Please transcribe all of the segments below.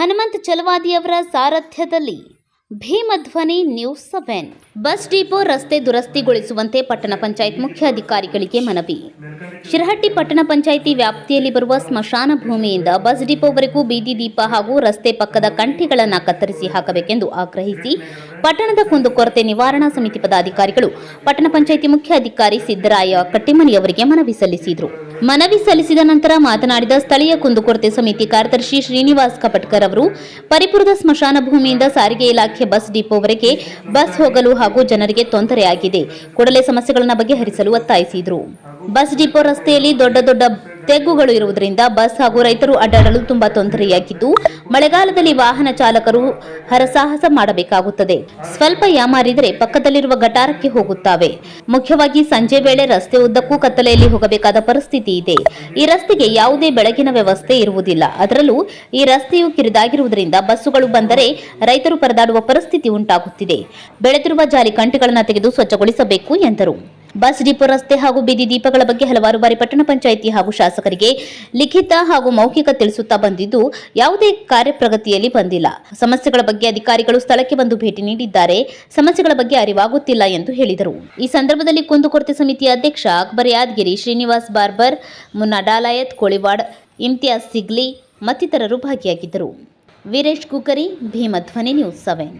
ಹನುಮಂತ್ ಚಲವಾದಿಯವರ ಸಾರಥ್ಯದಲ್ಲಿ Bheemadhwani news seven. Bus depot ರಸ್ತೆ ದುರಸ್ತಿಗೊಳಿಸುವಂತೆ ಪಟ್ಟಣ ಪಂಚಾಯತ್ ಮುಖ್ಯಾಧಿಕಾರಿಗಳಿಗೆ ಮನವಿ. ಶಿರಹಟ್ಟಿ ಪಟ್ಟಣ ಪಂಚಾಯಿತಿ ವ್ಯಾಪ್ತಿಯಲ್ಲಿ ಬರುವ ಸ್ಮಶಾನ ಭೂಮಿಯಿಂದ ಬಸ್ ಡಿಪೋವರೆಗೂ ಬೀದಿ ದೀಪ ಹಾಗೂ ರಸ್ತೆ ಪಕ್ಕದ ಕಂಠಿಗಳನ್ನು ಕತ್ತರಿಸಿ ಹಾಕಬೇಕೆಂದು ಆಗ್ರಹಿಸಿ ಪಟ್ಟಣದ ಕುಂದುಕೊರತೆ ನಿವಾರಣಾ ಸಮಿತಿ ಪದಾಧಿಕಾರಿಗಳು ಪಟ್ಟಣ ಪಂಚಾಯಿತಿ ಮುಖ್ಯಾಧಿಕಾರಿ ಸಿದ್ದರಾಯ ಕಟ್ಟಿಮನಿಯವರಿಗೆ ಮನವಿ ಸಲ್ಲಿಸಿದರು. ಮನವಿ ಸಲ್ಲಿಸಿದ ನಂತರ ಮಾತನಾಡಿದ ಸ್ಥಳೀಯ ಕುಂದುಕೊರತೆ ಸಮಿತಿ ಕಾರ್ಯದರ್ಶಿ ಶ್ರೀನಿವಾಸ್ ಕಪಟ್ಕರ್ ಅವರು, ಪರಿಪುರದ ಸ್ಮಶಾನ ಭೂಮಿಯಿಂದ ಸಾರಿಗೆ ಇಲಾಖೆ ಬಸ್ ಡಿಪೋವರೆಗೆ ಬಸ್ ಹೋಗಲು ಹಾಗೂ ಜನರಿಗೆ ತೊಂದರೆಯಾಗಿದೆ. ಕೂಡಲೇ ಸಮಸ್ಯೆಗಳನ್ನು ಬಗೆಹರಿಸಲು ಒತ್ತಾಯಿಸಿದರು. ಬಸ್ ಡಿಪೋ ರಸ್ತೆಯಲ್ಲಿ ದೊಡ್ಡ ದೊಡ್ಡ ತೆಗ್ಗುಗಳು ಇರುವುದರಿಂದ ಬಸ್ ಹಾಗೂ ರೈತರು ಅಡ್ಡಾಡಲು ತುಂಬಾ ತೊಂದರೆಯಾಗಿದ್ದು, ಮಳೆಗಾಲದಲ್ಲಿ ವಾಹನ ಚಾಲಕರು ಹರಸಾಹಸ ಮಾಡಬೇಕಾಗುತ್ತದೆ. ಸ್ವಲ್ಪ ಯಾಮಾರಿದರೆ ಪಕ್ಕದಲ್ಲಿರುವ ಗಟಾರಕ್ಕೆ ಹೋಗುತ್ತವೆ ಮುಖ್ಯವಾಗಿ ಸಂಜೆ ವೇಳೆ ರಸ್ತೆ ಉದ್ದಕ್ಕೂ ಕತ್ತಲೆಯಲ್ಲಿ ಹೋಗಬೇಕಾದ ಪರಿಸ್ಥಿತಿ ಇದೆ. ಈ ರಸ್ತೆಗೆ ಯಾವುದೇ ಬೆಳಕಿನ ವ್ಯವಸ್ಥೆ ಇರುವುದಿಲ್ಲ. ಅದರಲ್ಲೂ ಈ ರಸ್ತೆಯು ಕಿರಿದಾಗಿರುವುದರಿಂದ ಬಸ್ಸುಗಳು ಬಂದರೆ ರೈತರು ಪರದಾಡುವ ಪರಿಸ್ಥಿತಿ ಉಂಟಾಗುತ್ತಿದೆ. ಬೆಳೆದಿರುವ ಜಾಲಿ ಕಂಟಿಗಳನ್ನು ತೆಗೆದು ಸ್ವಚ್ಛಗೊಳಿಸಬೇಕು ಎಂದರು. ಬಸ್ ಡಿಪೋ ರಸ್ತೆ ಹಾಗೂ ಬೀದಿ ದೀಪಗಳ ಬಗ್ಗೆ ಹಲವಾರು ಬಾರಿ ಪಟ್ಟಣ ಪಂಚಾಯಿತಿ ಹಾಗೂ ಶಾಸಕರಿಗೆ ಲಿಖಿತ ಹಾಗೂ ಮೌಖಿಕ ತಿಳಿಸುತ್ತಾ ಬಂದಿದ್ದು ಯಾವುದೇ ಕಾರ್ಯಪ್ರಗತಿಯಲ್ಲಿ ಬಂದಿಲ್ಲ. ಸಮಸ್ಯೆಗಳ ಬಗ್ಗೆ ಅಧಿಕಾರಿಗಳು ಸ್ಥಳಕ್ಕೆ ಬಂದು ಭೇಟಿ ನೀಡಿದ್ದಾರೆ. ಸಮಸ್ಯೆಗಳ ಬಗ್ಗೆ ಅರಿವಾಗುತ್ತಿಲ್ಲ ಎಂದು ಹೇಳಿದರು. ಈ ಸಂದರ್ಭದಲ್ಲಿ ಕುಂದುಕೊರತೆ ಸಮಿತಿಯ ಅಧ್ಯಕ್ಷ ಅಕ್ಬರ್ ಯಾದಗಿರಿ, ಶ್ರೀನಿವಾಸ್ ಬಾರ್ಬರ್ ಮುನ್ನಾ ಡಾಲಾಯತ್ ಕೋಳಿವಾಡ್, ಇಮ್ತಿಯಾಜ್ ಸಿಗ್ಲಿ ಮತ್ತಿತರರು ಭಾಗಿಯಾಗಿದ್ದರು. Veeresh Kukari Bheemadhwani news seven.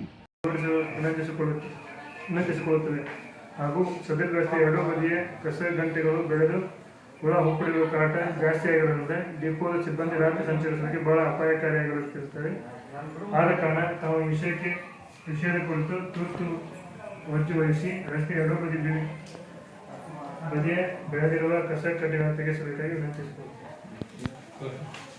ಹಾಗೂ ಸದರಿ ರಸ್ತೆ ಎರಡೂ ಬದಿಯ ಕಸ ಗಂಟೆಗಳು ಬೆಳೆದು ಹುಳ ಹುಪ್ಪಡಿಗಳು ಕಾಟ ಜಾಸ್ತಿ ಆಗಿರುವುದರಿಂದ ಡಿಪೋದ ಸಿಬ್ಬಂದಿ ರಾತ್ರಿ ಸಂಚರಿಸಲಿಕ್ಕೆ ಬಹಳ ಅಪಾಯಕಾರಿಯಾಗಿರುತ್ತಿರುತ್ತದೆ ಆದ ಕಾರಣ ತಾವು ವಿಷಯಕ್ಕೆ ವಿಷಯದ ಕುರಿತು ತುರ್ತು ಒಜ್ಜು ವಹಿಸಿ ರಸ್ತೆ ಎರಡೂ ಬದಿ ಬದಿಯ ಬೆಳೆದಿರುವ ಕಸ ಕಡ್ಡಿಗಳನ್ನು ತೆಗೆಸಬೇಕಾಗಿ ವಿನಂತಿಸಿಕೊಳ್ಳುತ್ತೇವೆ